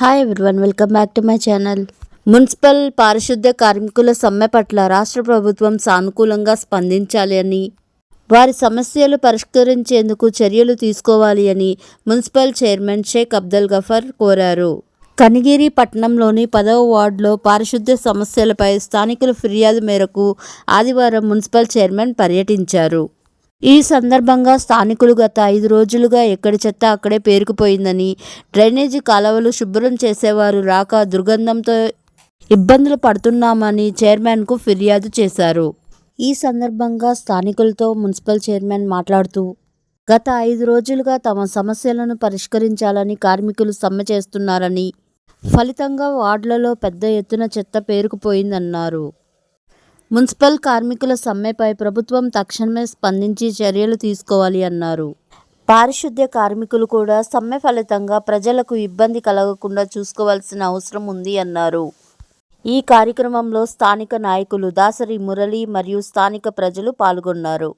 Hi everyone welcome back to my channel municipal పారిశుద్ధ్య కార్మికుల సమ్మె పట్ల రాష్ట్ర ప్రభుత్వం సానుకూలంగా స్పందించాలి అని వారి సమస్యలు పరిష్కరించేందుకు చర్యలు తీసుకోవాలి అని మున్సిపల్ చైర్మన్ షేక్ అబ్దుల్ గఫర్ కోరారు. కనిగిరి పట్టణంలోని పదవ వార్డులో పారిశుద్ధ్య సమస్యలపై స్థానికుల ఫిర్యాదు మేరకు ఆదివారం మున్సిపల్ చైర్మన్ పర్యటించారు. ఈ సందర్భంగా స్థానికులు గత ఐదు రోజులుగా ఎక్కడి చెత్త అక్కడే పేరుకుపోయిందని డ్రైనేజీ కాలువలు శుభ్రం చేసేవారు రాక దుర్గంధంతో ఇబ్బందులు పడుతున్నామని చైర్మన్కు ఫిర్యాదు చేశారు. ఈ సందర్భంగా స్థానికులతో మున్సిపల్ చైర్మన్ మాట్లాడుతూ గత ఐదు రోజులుగా తమ సమస్యలను పరిష్కరించాలని కార్మికులు సమ్మె చేస్తున్నారని ఫలితంగా వార్డులలో పెద్ద ఎత్తున చెత్త పేరుకుపోయిందన్నారు. మున్సిపల్ కార్మికుల సమ్మెపై ప్రభుత్వం తక్షణమే స్పందించి చర్యలు తీసుకోవాలి అన్నారు. పారిశుద్ధ్య కార్మికులు కూడా సమ్మె ఫలితంగా ప్రజలకు ఇబ్బంది కలగకుండా చూసుకోవాల్సిన అవసరం ఉంది అన్నారు. ఈ కార్యక్రమంలో స్థానిక నాయకులు దాసరి మురళి మరియు స్థానిక ప్రజలు పాల్గొన్నారు.